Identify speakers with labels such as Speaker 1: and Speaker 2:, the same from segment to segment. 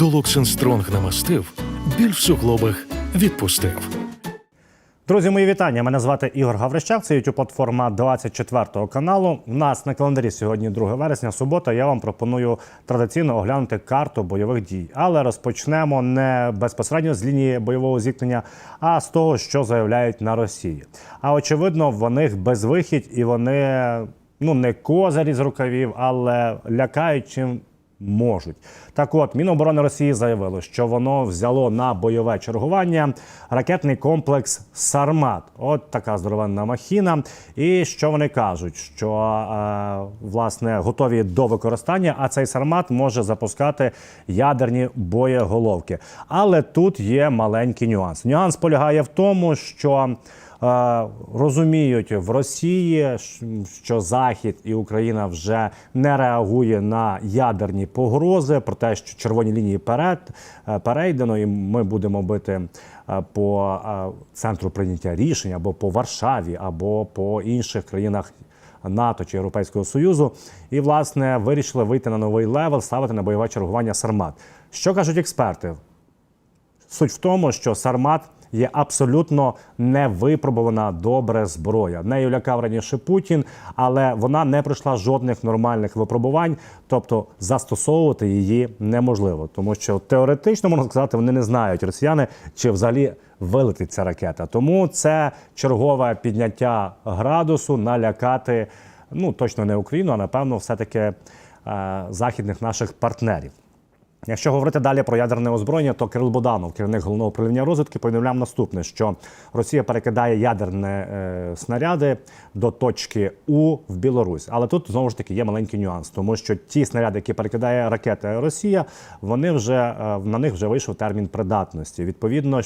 Speaker 1: Долоксен Стронг намастив, біль в суглобах відпустив.
Speaker 2: Друзі, мої вітання. Мене звати Ігор Гаврищак. Це youtube платформа 24 каналу. У нас на календарі сьогодні 2 вересня, субота. Я вам пропоную традиційно оглянути карту бойових дій. Але розпочнемо не безпосередньо з лінії бойового зіткнення, а з того, що заявляють на Росії. А очевидно, в них безвихідь і вони ну не козирі з рукавів, але лякають чим можуть. Так от, Міноборони Росії заявило, що воно взяло на бойове чергування ракетний комплекс Сармат. От така здоровенна махіна. І що вони кажуть? Що е, власне готові до використання, а цей Сармат може запускати ядерні боєголовки. Але тут є маленький нюанс. Нюанс полягає в тому, що розуміють в Росії, що Захід і Україна вже не реагує на ядерні погрози, про те, що червоні лінії перед е, перейдено, і ми будемо бити е, по центру прийняття рішень або по Варшаві, або по інших країнах. НАТО чи Європейського Союзу, і власне вирішили вийти на новий левел, ставити на бойове чергування Сармат. Що кажуть експерти? Суть в тому, що Сармат є абсолютно невипробувана добре зброя. Нею лякав раніше Путін, але вона не пройшла жодних нормальних випробувань, тобто застосовувати її неможливо, тому що теоретично можна сказати, вони не знають росіяни, чи взагалі вилетить ця ракета. Тому це чергове підняття градусу налякати. Ну точно не Україну, а напевно, все таки е, західних наших партнерів. Якщо говорити далі про ядерне озброєння, то Кирил Боданов, керівник головного управління розвідки, повідомляв наступне: що Росія перекидає ядерні е, снаряди до точки У в Білорусь. Але тут знову ж таки є маленький нюанс, тому що ті снаряди, які перекидає ракета Росія, вони вже е, на них вже вийшов термін придатності. Відповідно,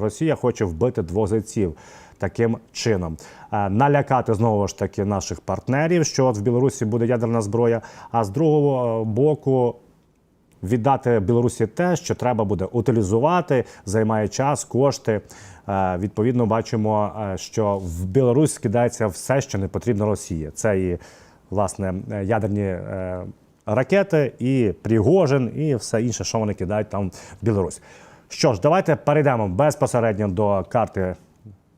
Speaker 2: Росія хоче вбити двох зайців. Таким чином е, налякати знову ж таки наших партнерів, що от в Білорусі буде ядерна зброя. А з другого боку віддати Білорусі те, що треба буде утилізувати, займає час, кошти. Е, відповідно, бачимо, е, що в Білорусь скидається все, що не потрібно Росії. Це і власне ядерні е, ракети, і Пригожин, і все інше, що вони кидають там в Білорусь. Що ж, давайте перейдемо безпосередньо до карти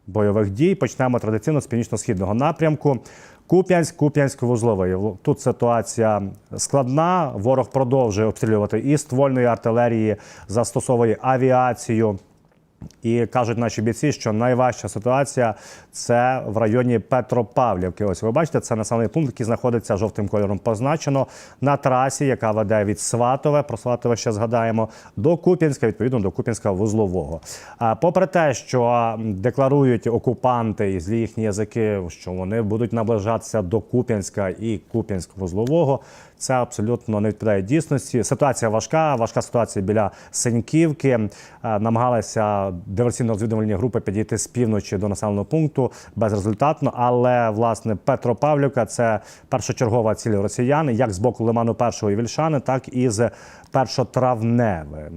Speaker 2: бойових дій. Почнемо традиційно з північно-східного напрямку. Куп'янськ, Куп'янськ вузловий. Тут ситуація складна. Ворог продовжує обстрілювати і ствольної артилерії, застосовує авіацію. І кажуть наші бійці, що найважча ситуація це в районі Петропавлівки. Ось ви бачите, це населений пункт, який знаходиться жовтим кольором позначено на трасі, яка веде від Сватове, про Сватове ще згадаємо, до Куп'янська, відповідно до Куп'янська вузлового. А попри те, що декларують окупанти і злі їхні язики, що вони будуть наближатися до Куп'янська і Куп'янськ-вузлового. Це абсолютно не відповідає дійсності. Ситуація важка, важка ситуація біля Синьківки. Намагалися диверсійно-розвідувальні групи підійти з півночі до населеного пункту безрезультатно. Але власне Петропавлівка це першочергова ціль росіян, як з боку Лиману Першого і Вільшани, так і з першотравневе.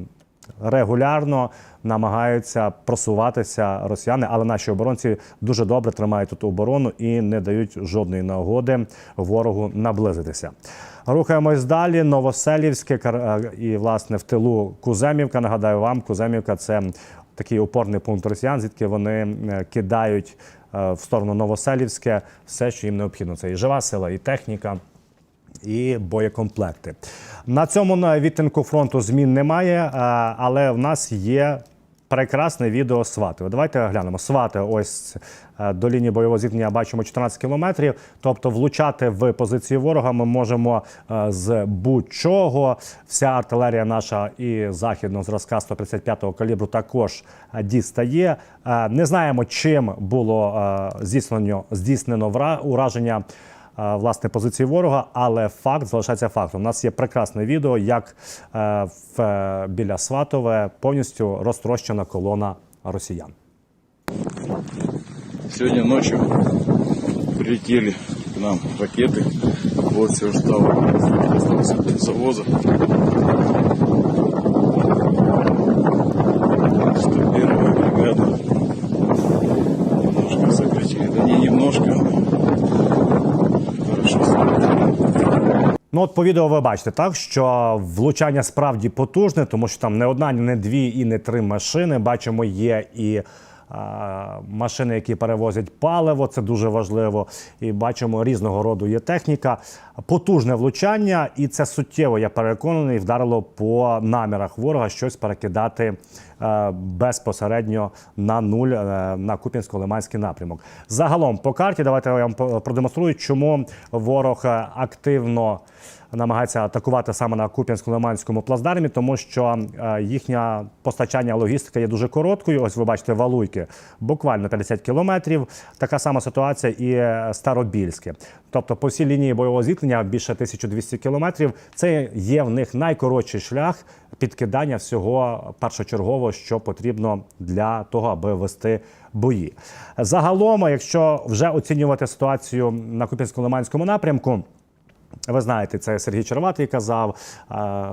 Speaker 2: Регулярно намагаються просуватися росіяни, але наші оборонці дуже добре тримають тут оборону і не дають жодної нагоди ворогу наблизитися. Рухаємось далі. Новоселівське і власне в тилу Куземівка. Нагадаю вам, Куземівка це такий опорний пункт росіян, звідки вони кидають в сторону Новоселівське все, що їм необхідно. Це і жива сила, і техніка. І боєкомплекти на цьому відтинку фронту змін немає, але в нас є прекрасне відео свати. Давайте глянемо. Свати, ось до лінії бойового зіткнення бачимо 14 кілометрів. Тобто, влучати в позиції ворога ми можемо з будь-чого. Вся артилерія наша і західного зразка 135-го калібру також дістає. Не знаємо, чим було здійснено здійснено ураження власне позиції ворога, але факт залишається фактом. У нас є прекрасне відео, як е, в е, біля Сватове повністю розтрощена колона росіян.
Speaker 3: Сьогодні ночі прилетіли к нам ракети. Вот все остался завоза.
Speaker 2: Ну, от по відео ви бачите, так що влучання справді потужне, тому що там не одна, не дві і не три машини. Бачимо, є і а, машини, які перевозять паливо, це дуже важливо. І бачимо, різного роду є техніка. Потужне влучання, і це суттєво, я переконаний, вдарило по намірах ворога щось перекидати е, безпосередньо на нуль е, на Куп'янсько-Лиманський напрямок. Загалом по карті, давайте я вам продемонструю, чому ворог е, активно намагається атакувати саме на Куп'янсько-Лиманському плацдармі, тому що їхнє постачання логістика є дуже короткою. Ось ви бачите валуйки, буквально 50 кілометрів. Така сама ситуація і Старобільське. Тобто по всій лінії бойового зіткнення більше 1200 кілометрів. Це є в них найкоротший шлях підкидання всього першочергового, що потрібно для того, аби вести бої. Загалом, якщо вже оцінювати ситуацію на Куп'янсько-Лиманському напрямку. Ви знаєте, це Сергій Черватий казав,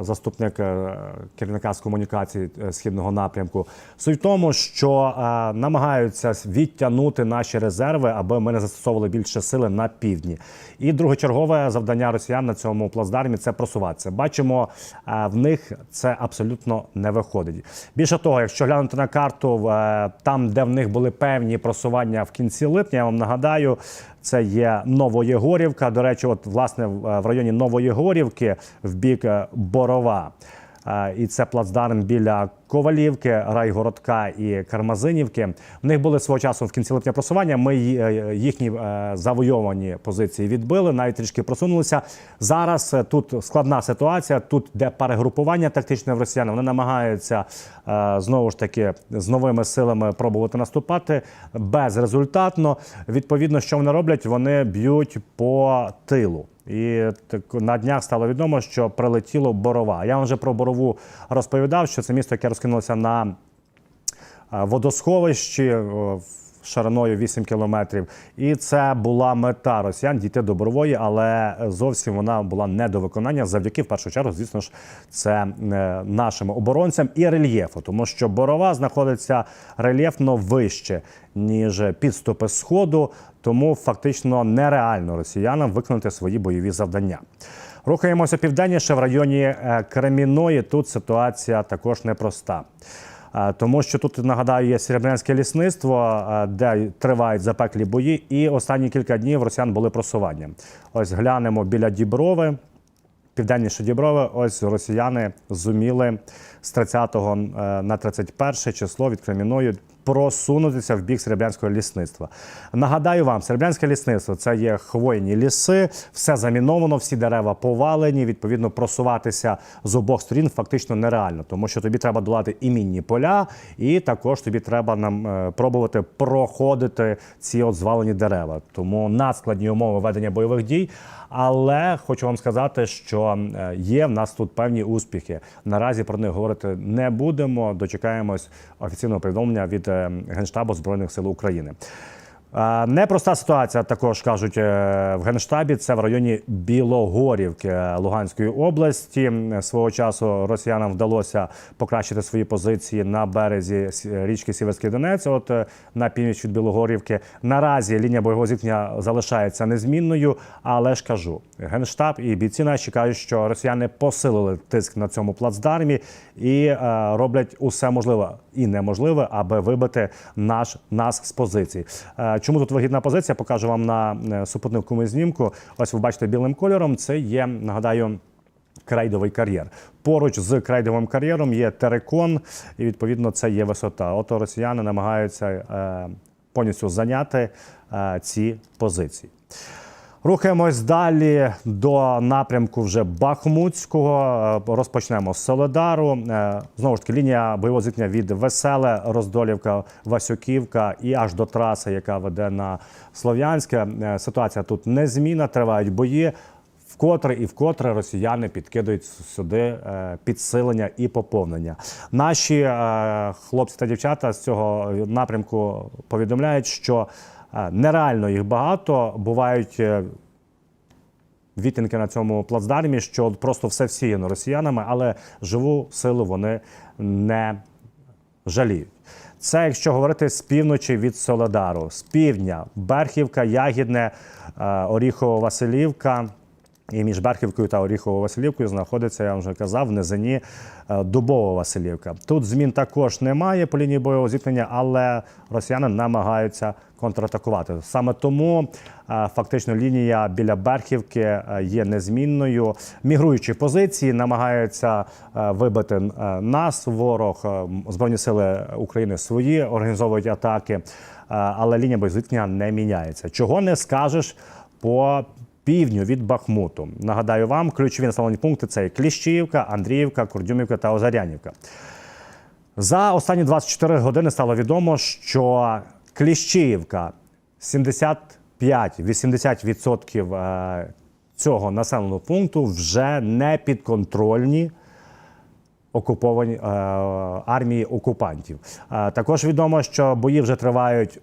Speaker 2: заступник е, керівника з комунікації е, східного напрямку. Суть в тому, що е, намагаються відтягнути наші резерви, аби ми не застосовували більше сили на півдні. І другочергове завдання росіян на цьому плацдармі це просуватися. Бачимо, в них це абсолютно не виходить. Більше того, якщо глянути на карту, там, де в них були певні просування в кінці липня, я вам нагадаю. Це є Новоєгорівка. До речі, от власне в в районі Новоєгорівки в бік е, Борова. Е, І це плацдарм біля Ковалівки, Райгородка і Кармазинівки. В них були свого часу в кінці липня просування. Ми е, їхні е, завойовані позиції відбили, навіть трішки просунулися. Зараз е, тут складна ситуація. Тут де перегрупування тактичне в росіян. Вони намагаються знову ж таки з новими силами пробувати наступати безрезультатно. Відповідно, що вони роблять? Вони б'ють по тилу. І так на днях стало відомо, що прилетіло борова. Я вам вже про борову розповідав, що це місто, яке розкинулося на е, водосховищі о, шириною 8 кілометрів. І це була мета росіян дійти до борової, але зовсім вона була не до виконання завдяки, в першу чергу, звісно ж, це е, нашим оборонцям і рельєфу, тому що борова знаходиться рельєфно вище, ніж підступи сходу, тому фактично нереально росіянам виконати свої бойові завдання. Рухаємося південніше в районі е, Креміної. Тут ситуація також непроста. Е, Тому що тут нагадаю є Серебрянське лісництво, е, де тривають запеклі бої, і останні кілька днів росіян були просування. Ось глянемо біля Діброви, південніше Діброви. Ось росіяни зуміли з 30 на 31 число від Креміної просунутися в бік Серебрянського лісництва. Нагадаю вам, Серебрянське лісництво це є хвойні ліси, все заміновано, всі дерева повалені. Відповідно, просуватися з обох сторін фактично нереально, тому що тобі треба долати і мінні поля, і також тобі треба нам е, пробувати проходити ці от звалені дерева. Тому надскладні умови ведення бойових дій. Але хочу вам сказати, що е, є в нас тут певні успіхи. Наразі про них говорити не будемо. Дочекаємось офіційного повідомлення від Генштабу Збройних сил України. Непроста ситуація, також кажуть е, в Генштабі. Це в районі Білогорівки е, Луганської області. Свого часу росіянам вдалося покращити свої позиції на березі річки Сіверський Донець, от е, на північ від Білогорівки. Наразі лінія бойового зіткнення залишається незмінною, але ж кажу, генштаб і бійці наші кажуть, що росіяни посилили тиск на цьому плацдармі і роблять усе можливе і неможливе, аби вибити наш нас з позицій. Чому тут вигідна позиція? Покажу вам на е, супутниковому знімку. Ось ви бачите білим кольором. Це є, нагадаю. Крейдовий кар'єр. Поруч з крейдовим кар'єром є терекон, і відповідно це є висота. Ото росіяни намагаються е, повністю зайняти е, ці позиції. Рухаємось далі до напрямку вже Бахмутського. Е, Розпочнемо з Соледару. Е, Знову ж таки, лінія бойового зіткнення від Веселе, Роздолівка, Васюківка і аж до траси, яка веде на Слов'янське. Е, Ситуація тут незмінна, тривають бої. Вкотре і вкотре росіяни підкидують сюди підсилення і поповнення. Наші хлопці та дівчата з цього напрямку повідомляють, що нереально їх багато. Бувають вітинки на цьому плацдармі, що просто все всіяно росіянами, але живу силу вони не жаліють. Це якщо говорити з півночі від Соледару, з півдня Берхівка, Ягідне, е, Оріхово-Василівка. І між Берхівкою та Оріховою Василівкою знаходиться, я вам вже казав, в низині е, Дубова Василівка. Тут змін також немає по лінії бойового зіткнення, але росіяни намагаються контратакувати. Саме тому е, фактично лінія біля Берхівки е, є незмінною. Мігруючі позиції намагаються вибити нас, ворог, Збройні сили України свої організовують атаки, але лінія бойового зіткнення не міняється. Чого не скажеш по півдню від Бахмуту. Нагадаю вам, ключові населені пункти це Кліщіївка, Андріївка, Курдюмівка та Озарянівка. За останні 24 години стало відомо, що Кліщіївка 75-80% е, цього населеного пункту вже не підконтрольні окуповані е, армії окупантів. Е, також відомо, що бої вже тривають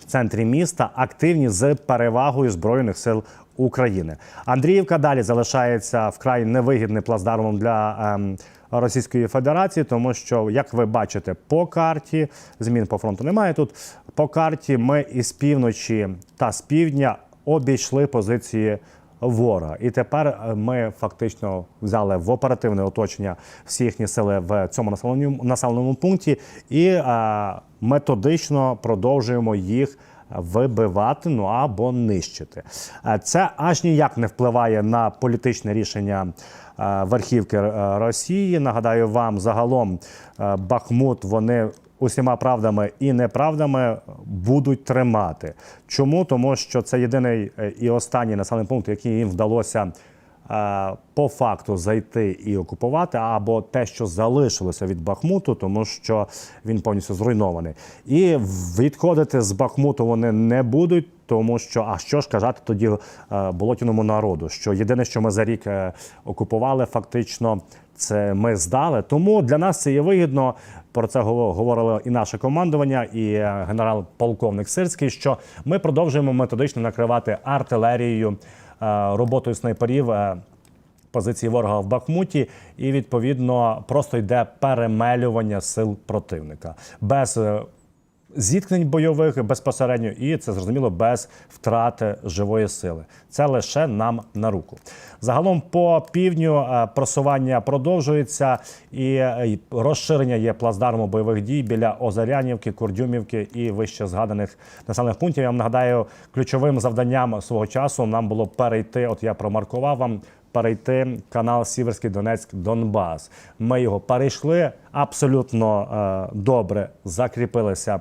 Speaker 2: в центрі міста, активні з перевагою збройних сил України. Андріївка далі залишається вкрай невигідним плацдармом для ем, Російської Федерації, тому що, як ви бачите, по карті змін по фронту немає тут. По карті ми із півночі та з півдня обійшли позиції ворога. І тепер е, ми фактично взяли в оперативне оточення всі їхні сили в цьому населеному, населеному пункті і е, методично продовжуємо їх вибивати ну або нищити. Е, Це аж ніяк не впливає на політичне рішення верхівки Росії. Нагадаю вам, загалом Бахмут вони усіма правдами і неправдами будуть тримати. Чому? Тому що це єдиний е, і останній населений пункт, який їм вдалося е, по факту зайти і окупувати, або те, що залишилося від Бахмуту, тому що він повністю зруйнований. І відходити з Бахмуту вони не будуть. Тому що, а що ж казати тоді е, болотяному народу? Що єдине, що ми за рік окупували, фактично, це ми здали. Тому для нас це є вигідно. Про це говорило і наше командування, і е, генерал-полковник Сирський. Що ми продовжуємо методично накривати артилерією, е, роботою снайперів. е, позиції ворога в Бахмуті, і відповідно просто йде перемелювання сил противника без зіткнень бойових безпосередньо, і це зрозуміло без втрати живої сили. Це лише нам на руку. Загалом по півдню е, просування продовжується, і е, розширення є плацдарму бойових дій біля Озарянівки, Курдюмівки і вище згаданих населених пунктів. Я вам нагадаю, ключовим завданням свого часу нам було перейти. От я промаркував вам. Перейти канал Сіверський Донецьк Донбас. Ми його перейшли абсолютно е, добре, закріпилися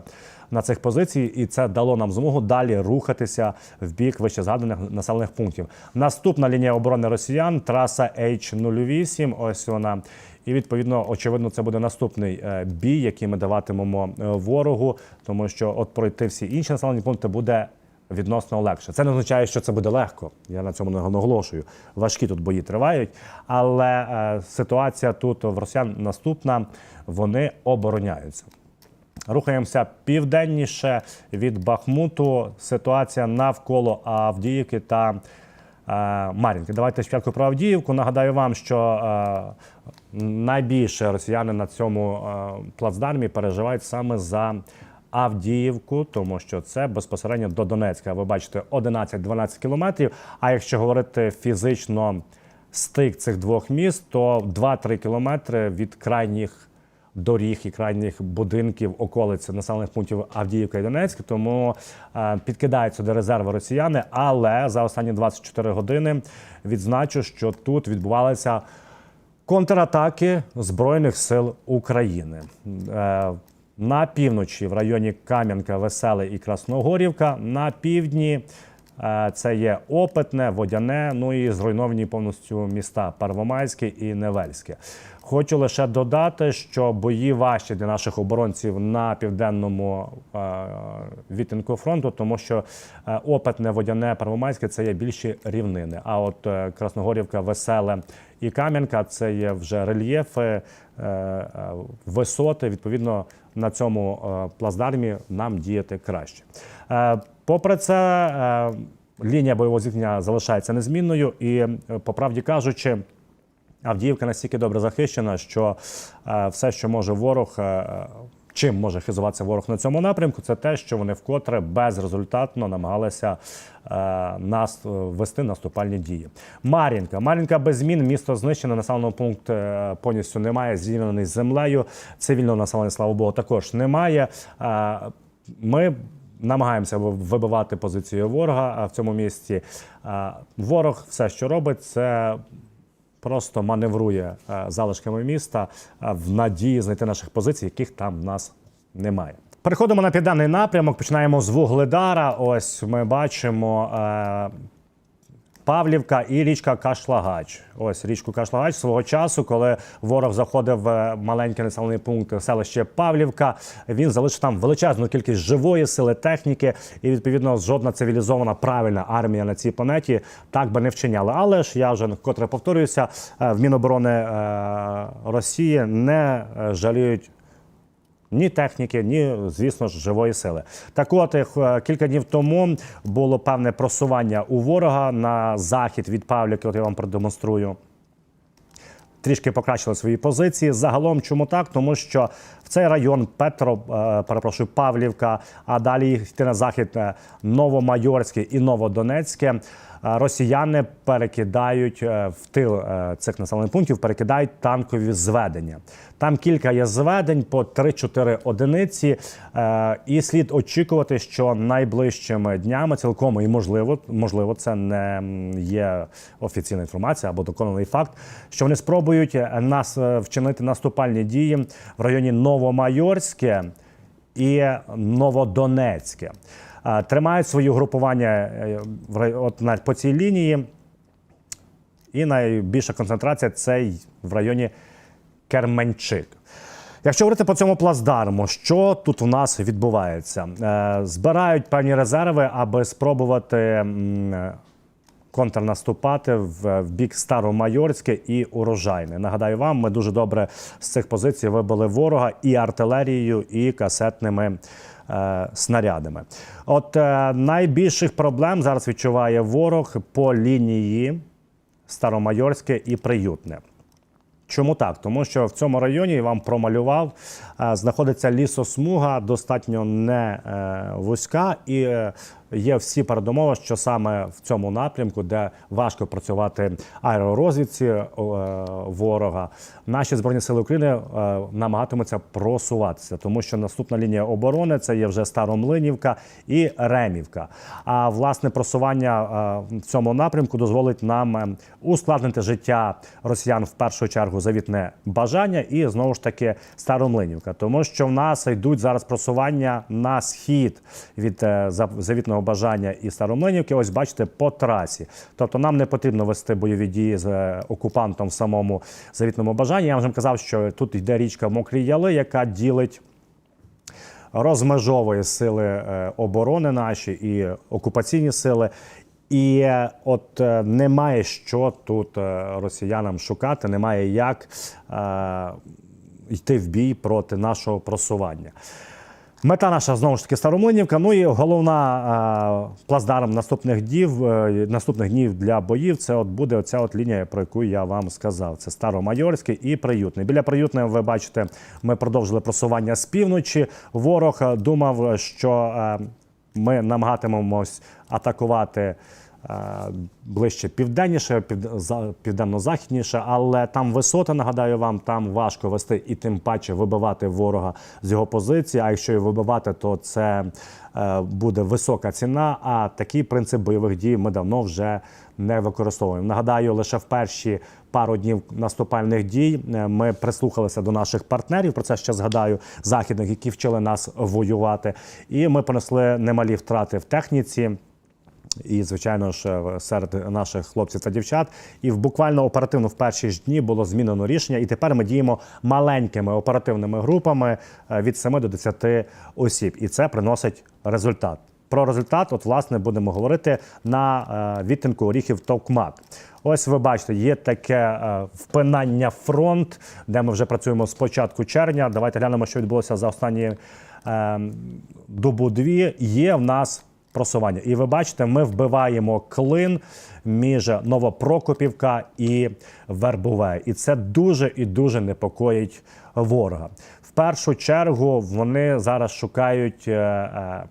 Speaker 2: на цих позицій, і це дало нам змогу далі рухатися в бік вище згаданих населених пунктів. Наступна лінія оборони росіян траса H08. Ось вона. І відповідно, очевидно, це буде наступний е, бій, який ми даватимемо е, ворогу, тому що от пройти всі інші населені пункти буде відносно легше. Це не означає, що це буде легко. Я на цьому не наголошую. Важкі тут бої тривають, але е, ситуація тут в росіян наступна. Вони обороняються. Рухаємося південніше від Бахмуту. Ситуація навколо Авдіївки та е, Мар'їнки. Давайте спочатку про Авдіївку. Нагадаю вам, що е, найбільше росіяни на цьому плацдармі переживають саме за Авдіївку, тому що це безпосередньо до Донецька. Ви бачите 11-12 кілометрів. А якщо говорити фізично стик цих двох міст, то 2-3 кілометри від крайніх доріг і крайніх будинків околиці населених пунктів Авдіївка і Донецьк. Тому е, підкидають сюди резерви росіяни. Але за останні 24 години відзначу, що тут відбувалися контратаки Збройних сил України. На півночі в районі Кам'янка, Веселе і Красногорівка, на півдні це є Опитне, Водяне, ну і зруйновані повністю міста Первомайське і Невельське. Хочу лише додати, що бої важчі для наших оборонців на південному е, відтинку фронту, тому що е, Опитне, Водяне, Первомайське це є більші рівнини. А от е, Красногорівка, Веселе і Кам'янка це є вже рельєфи, е, е, висоти. Відповідно, на цьому е, плацдармі нам діяти краще. Попри це, е, лінія бойового зіткнення залишається незмінною, і е, по правді кажучи. Авдіївка настільки добре захищена, що е, все, що може ворог, чим може хизуватися ворог на цьому напрямку, це те, що вони вкотре безрезультатно намагалися е, нас вести наступальні дії. Мар'їнка. Мар'їнка без змін, місто знищено, населеного пункту повністю немає, зрівняний з землею. Цивільного населення, слава Богу, також немає. Е, ми намагаємося вибивати позицію ворога в цьому місті. Е, Ворог все, що робить, це просто маневрує е, залишками міста е, в надії знайти наших позицій, яких там в нас немає. Переходимо на південний напрямок. Починаємо з Вугледара. Ось ми бачимо. Е, Павлівка і річка Кашлагач. Ось річку Кашлагач свого часу, коли ворог заходив в маленький населений пункт селище Павлівка, він залишив там величезну кількість живої сили, техніки, і відповідно жодна цивілізована правильна армія на цій планеті так би не вчиняла. Але ж я вже вкотре повторююся, е, в Міноборони е, Росії не е, жаліють ні техніки, ні, звісно ж, живої сили. Так от е, кілька днів тому було певне просування у ворога на захід від Павліки. От я вам продемонструю. Трішки покращили свої позиції. Загалом, чому так? Тому що в цей район Петро, е, перепрошую, Павлівка, а далі йти на захід е, Новомайорське і Новодонецьке. Росіяни перекидають е, в тил е, цих населених пунктів, перекидають танкові зведення. Там кілька є зведень по 3-4 одиниці, е, і слід очікувати, що найближчими днями цілком і можливо, можливо, це не є офіційна інформація або доконаний факт, що вони спробують нас вчинити наступальні дії в районі Новомайорське і Новодонецьке. Тримають свої угрупування е, от на по цій лінії. І найбільша концентрація це в районі Керменчик. Якщо говорити по цьому плацдарму, що тут у нас відбувається? Е, Збирають певні резерви, аби спробувати контрнаступати в, бік Старомайорське і Урожайне. Нагадаю вам, ми дуже добре з цих позицій вибили ворога і артилерією, і касетними снарядами. От е, найбільших проблем зараз відчуває ворог по лінії Старомайорське і Приютне. Чому так? Тому що в цьому районі я вам промалював, е, знаходиться лісосмуга, достатньо не е, вузька, і е, є всі передумови, що саме в цьому напрямку, де важко працювати аеророзвідці е, ворога, наші збройні сили України е, намагатимуться просуватися, тому що наступна лінія оборони це є вже Старомлинівка і Ремівка. А власне просування е, в цьому напрямку дозволить нам ускладнити життя росіян в першу чергу завітне бажання і знову ж таки Старомлинівка, тому що в нас йдуть зараз просування на схід від е, зав- бажання і Старомлинівки. Ось бачите по трасі. Тобто нам не потрібно вести бойові дії з е, окупантом в самому завітному бажанні. Я вже казав, що тут йде річка Мокрі Яли, яка ділить розмежовує сили е, оборони наші і окупаційні сили. І е, от немає що тут росіянам шукати, немає як е, йти в бій проти нашого просування. Мета наша знову ж таки Старомлинівка. Ну і головна плацдарм наступних днів, е, наступних днів для боїв. Це от буде оця от лінія, про яку я вам сказав. Це Старомайорський і Приютний. Біля Приютного, ви бачите, ми продовжили просування з півночі. Ворог е, думав, що е, ми намагатимемось атакувати. Е, Ближче південніше, пів- за- південно-західніше, але там висота, нагадаю вам, там важко вести і тим паче вибивати ворога з його позиції. А якщо і вибивати, то це е, буде висока ціна. А такий принцип бойових дій ми давно вже не використовуємо. Нагадаю, лише в перші пару днів наступальних дій е, ми прислухалися до наших партнерів. Про це ще згадаю західних, які вчили нас воювати. І ми понесли немалі втрати в техніці. І, звичайно ж, е, серед наших хлопців та дівчат. І в буквально оперативно в перші ж дні було змінено рішення. І тепер ми діємо маленькими оперативними групами е, від 7 до 10 осіб. І це приносить результат. Про результат, от власне, будемо говорити на е, відтинку Оріхів Товкмак. Ось ви бачите, є таке впинання фронт, де ми вже працюємо з початку червня. Давайте глянемо, що відбулося за останні е, добу дві. Є в нас просування. І ви бачите, ми вбиваємо клин між Новопрокопівка і Вербове. І це дуже і дуже непокоїть ворога. В першу чергу вони зараз шукають. е, е,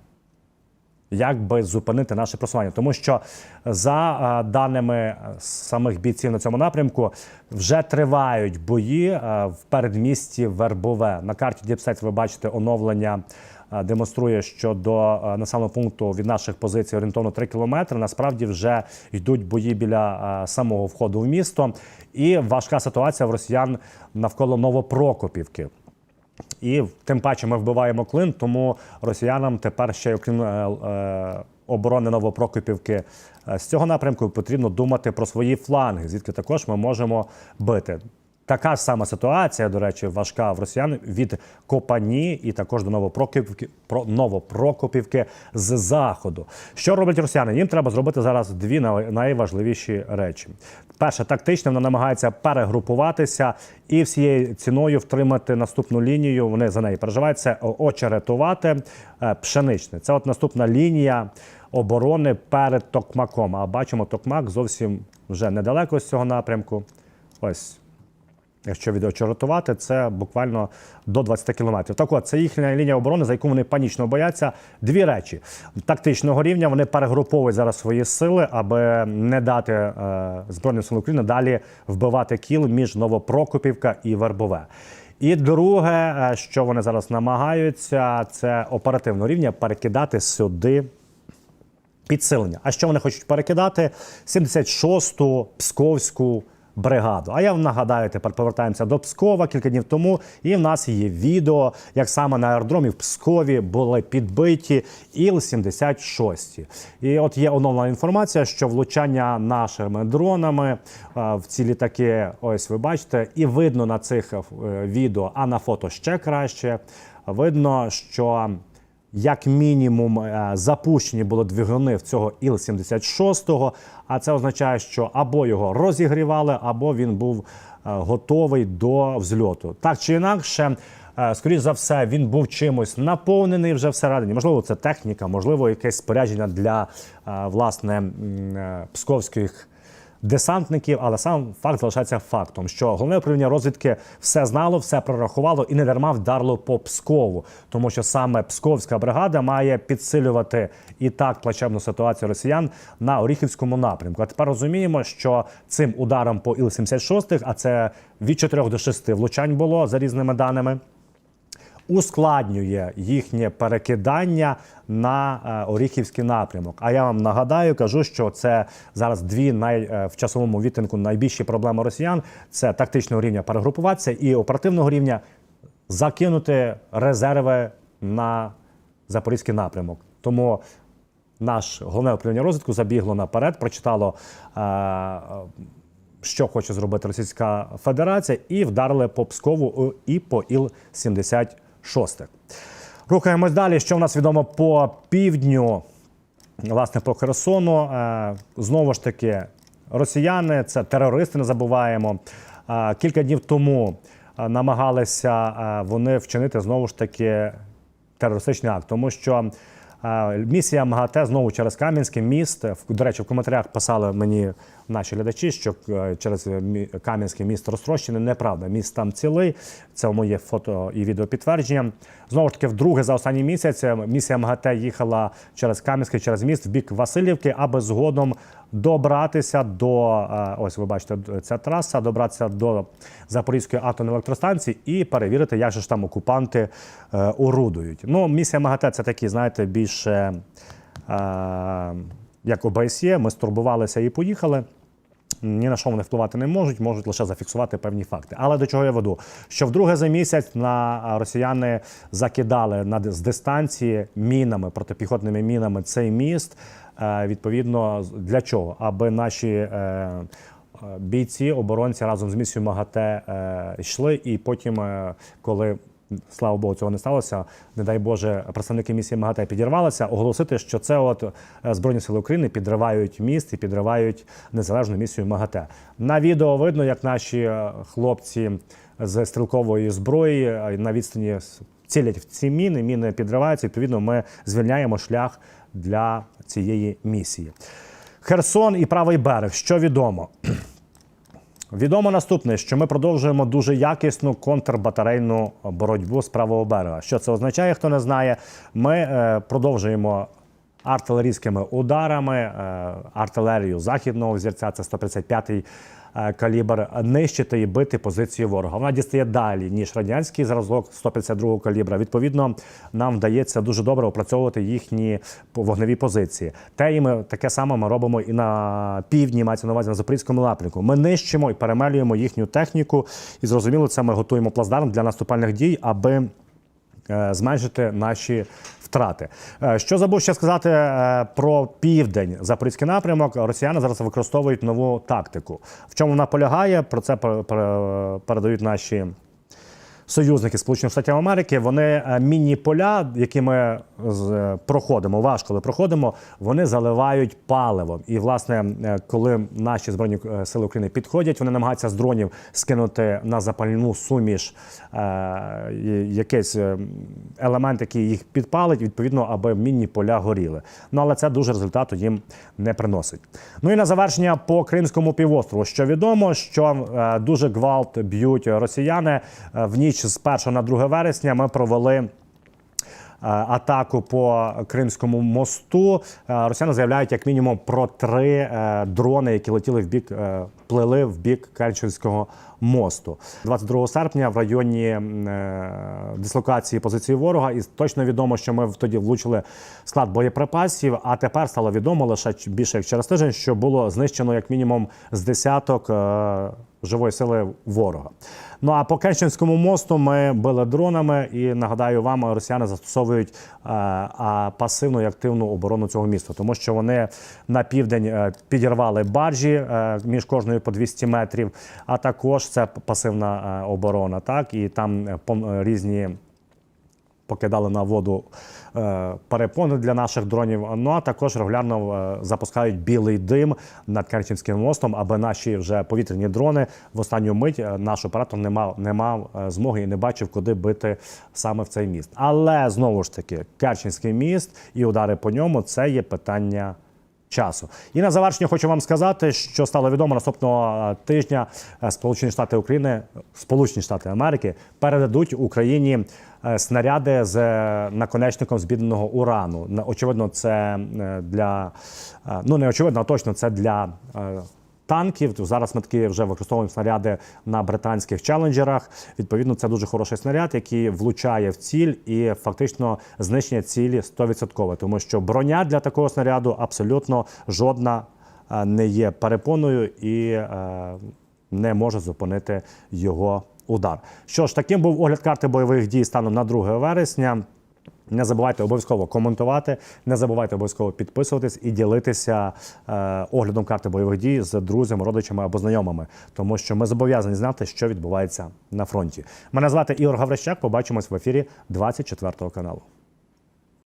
Speaker 2: як би зупинити наше просування, тому що за е, даними самих бійців на цьому напрямку вже тривають бої в передмісті Вербове. На карті Діпсайт ви бачите оновлення. Е, Демонструє, що до е, населеного пункту від наших позицій орієнтовно 3 кілометри. Насправді вже йдуть бої біля е, самого входу в місто, і важка ситуація в росіян навколо Новопрокопівки. І тим паче ми вбиваємо клин, тому росіянам тепер ще окрім оборони Новопрокопівки з цього напрямку потрібно думати про свої фланги, звідки також ми можемо бити. Така ж сама ситуація, до речі, важка в росіян від Копані і також до Новопрокопівки, про Новопрокопівки з заходу. Що роблять росіяни? Їм треба зробити зараз дві найважливіші речі. Перше, тактично вони намагаються перегрупуватися і всією ціною втримати наступну лінію. Вони за неї переживають це очеретувати е, пшеничне. Це от наступна лінія оборони перед Токмаком. А бачимо, Токмак зовсім вже недалеко з цього напрямку. Ось якщо відеочортувати, це буквально до 20 кілометрів. Так от це їхня лінія оборони, за яку вони панічно бояться. Дві речі тактичного рівня вони перегруповують зараз свої сили, аби не дати е, збройним силам України далі вбивати кіл між Новопрокопівка і Вербове. І друге, е, що вони зараз намагаються, це оперативного рівня перекидати сюди. Підсилення. А що вони хочуть перекидати? 76-ту псковську бригаду. А я вам нагадаю, тепер повертаємося до Пскова кілька днів тому. І в нас є відео, як саме на аеродромі в Пскові були підбиті Іл-76. І от є оновлена інформація, що влучання нашими дронами е, в ці літаки, ось ви бачите, і видно на цих е, відео, а на фото ще краще. Видно, що як мінімум е, запущені були двигуни в цього Іл-76, а це означає, що або його розігрівали, або він був е, готовий до взльоту. Так чи інакше, е, скоріш за все, він був чимось наповнений вже всередині. Можливо, це техніка, можливо, якесь спорядження для власне псковських десантників, але сам факт залишається фактом, що головне управління розвідки все знало, все прорахувало і не дарма вдарило по Пскову, тому що саме Псковська бригада має підсилювати і так плачевну ситуацію росіян на Оріхівському напрямку. А тепер розуміємо, що цим ударом по Іл-76, а це від 4 до 6 влучань було за різними даними ускладнює їхнє перекидання на е, Оріхівський напрямок. А я вам нагадаю, кажу, що це зараз дві най, е, в часовому відтинку найбільші проблеми росіян: це тактичного рівня перегрупуватися і оперативного рівня закинути резерви на запорізький напрямок. Тому наш головне управління розвитку забігло наперед, прочитало. е, що хоче зробити Російська Федерація, і вдарили по Пскову і по Іл-76. Рухаємось далі. Що в нас відомо по півдню, власне, по Херсону. Е, Знову ж таки, росіяни це терористи, не забуваємо. Е, Кілька днів тому е, намагалися вони вчинити знову ж таки терористичний акт, тому що місія МАГАТЕ знову через Кам'янський міст. До речі, в коментарях писали мені наші глядачі, що е, через мі- Кам'янський міст розтрощений. Неправда, міст там цілий. Це моє фото і відео підтвердження. Знову ж таки, вдруге за останній місяць е, місія МАГАТЕ їхала через Кам'янський, через міст в бік Васильівки, аби згодом добратися до е, ось ви бачите, ця траса, добратися до Запорізької атомної електростанції і перевірити, як же ж там окупанти е, орудують. Ну, місія МАГАТЕ це такі, знаєте, більше е, як ОБСЄ. Ми стурбувалися і поїхали. Ні на що вони впливати не можуть, можуть лише зафіксувати певні факти. Але до чого я веду? Що вдруге за місяць на росіяни закидали на з дистанції мінами, протипіхотними мінами цей міст. Е, Відповідно, для чого? Аби наші е, е, бійці, оборонці разом з місією МАГАТЕ йшли, і потім, коли слава Богу, цього не сталося. Не дай Боже, представники місії МАГАТЕ підірвалися, оголосити, що це от е, Збройні Сили України підривають міст і підривають незалежну місію МАГАТЕ. На відео видно, як наші е, хлопці з стрілкової зброї е, на відстані цілять в ці міни, міни підриваються. Відповідно, ми звільняємо шлях для цієї місії. Херсон і правий берег. Що відомо? Відомо наступне, що ми продовжуємо дуже якісну контрбатарейну боротьбу з правого берега. Що це означає, хто не знає? Ми е, продовжуємо артилерійськими ударами, е, артилерію західного взірця, це 135-й е, калібр, нищити і бити позиції ворога. Вона дістає далі, ніж радянський зразок 152-го калібра. Відповідно, нам вдається дуже добре опрацьовувати їхні вогневі позиції. Те і ми таке саме ми робимо і на півдні, мається на увазі на Запорізькому напрямку. Ми нищимо і перемелюємо їхню техніку. І зрозуміло, це ми готуємо плацдарм для наступальних дій, аби е, зменшити наші втрати. Е, Що забув ще сказати е, про південь Запорізький напрямок. Росіяни зараз використовують нову тактику. В чому вона полягає? Про це пер- пер- передають наші союзники Сполучених Штатів Америки, вони е, міні-поля, які ми е, проходимо, важко, але проходимо, вони заливають паливом. І, власне, е, коли наші збройні сили України підходять, вони намагаються з дронів скинути на запальну суміш е, якийсь елемент, який їх підпалить, відповідно, аби мінні поля горіли. Ну але це дуже результату їм не приносить. Ну і на завершення по Кримському півострову. Що відомо, що дуже гвалт б'ють росіяни в ніч з 1 на 2 вересня. Ми провели. е, Атаку по Кримському мосту Е, росіяни заявляють як мінімум про три е, дрони, які летіли в бік, плили в бік Керченського мосту. 22 серпня в районі дислокації позиції ворога, і точно відомо, що ми тоді влучили склад боєприпасів. А тепер стало відомо лише більше як через тиждень, що було знищено як мінімум з десяток. Живої сили ворога. Ну а по Керченському мосту ми били дронами, і нагадаю вам, росіяни застосовують е, пасивну і активну оборону цього міста, тому що вони на південь е, підірвали баржі е, між кожною по 200 метрів. А також це пасивна оборона. Так і там різні покидали на воду перепони для наших дронів. Ну а також регулярно е, запускають білий дим над Керченським мостом, аби наші вже повітряні дрони в останню мить е, наш оператор не мав не мав е, змоги і не бачив, куди бити саме в цей міст. Але знову ж таки, Керченський міст і удари по ньому це є питання. Часу і на завершення хочу вам сказати, що стало відомо наступного е, тижня е, Сполучені Штати України, Сполучені Штати Америки передадуть Україні е, снаряди з наконечником збідненого урану. Очевидно, це для ну не очевидно, а точно це для танків. Зараз ми такі вже використовуємо снаряди на британських челенджерах. Відповідно, це дуже хороший снаряд, який влучає в ціль і фактично знищення цілі 100%. Тому що броня для такого снаряду абсолютно жодна е, не є перепоною і е, не може зупинити його удар. Що ж, таким був огляд карти бойових дій станом на 2 вересня. Не забувайте обов'язково коментувати, не забувайте обов'язково підписуватись і ділитися е, оглядом карти бойових дій з друзями, родичами або знайомими, тому що ми зобов'язані знати, що відбувається на фронті. Мене звати Ігор Гаврищак. Побачимось в ефірі 24 каналу.